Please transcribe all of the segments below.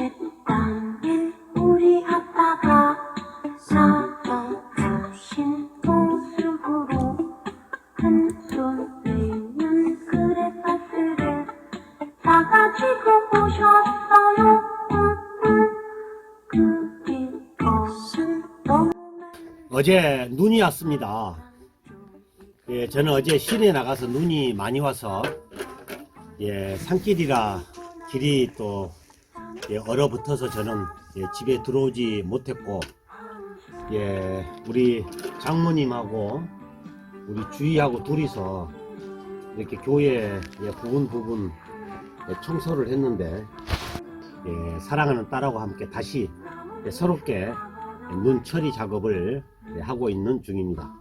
어젯밤에 우리 아빠가 사랑하신 모습으로 한손 내는 그레파스를 사가지고 오셨 어제 눈이 왔습니다. 예, 저는 어제 시내에 나가서 눈이 많이 와서 예, 산길이라 길이 또 예, 얼어붙어서 저는 예, 집에 들어오지 못했고 예, 우리 장모님하고 우리 주희하고 둘이서 이렇게 교회 예, 부분 부분 예, 청소를 했는데 예, 사랑하는 딸하고 함께 다시 예, 새롭게 눈 처리 작업을 예, 하고 있는 중입니다.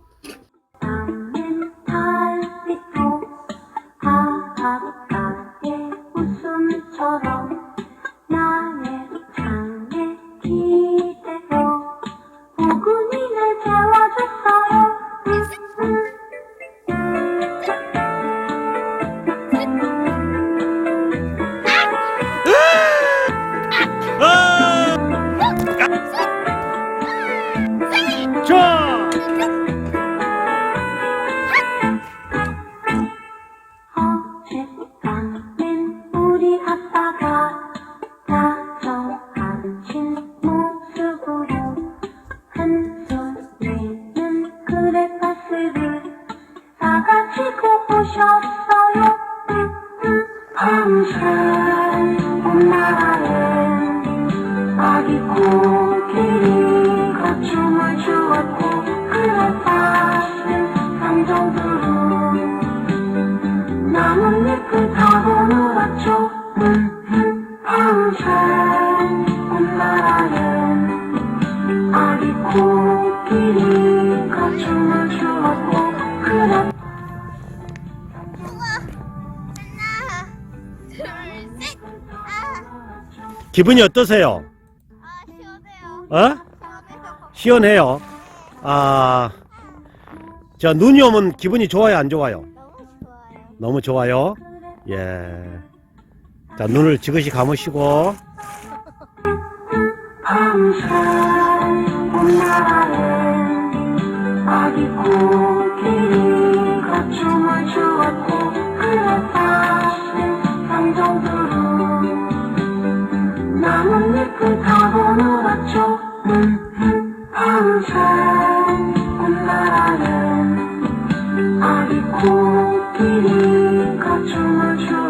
온 나라에 아기 코끼리 거춤을 주었고 그레파스 감정들은 나뭇잎을 타고 놀았죠 온 나라에 아기 코끼리 거춤을 주었고 기분이 어떠세요? 아 시원해요. 어? 시원해요. 아, 자, 눈이 오면 기분이 좋아요, 안 좋아요? 너무 좋아요. 너무 좋아요. 예. 자, 눈을 지그시 감으시고, 밤새 나라에 아기 코끼리 아기 코끼리 거춤을 주었고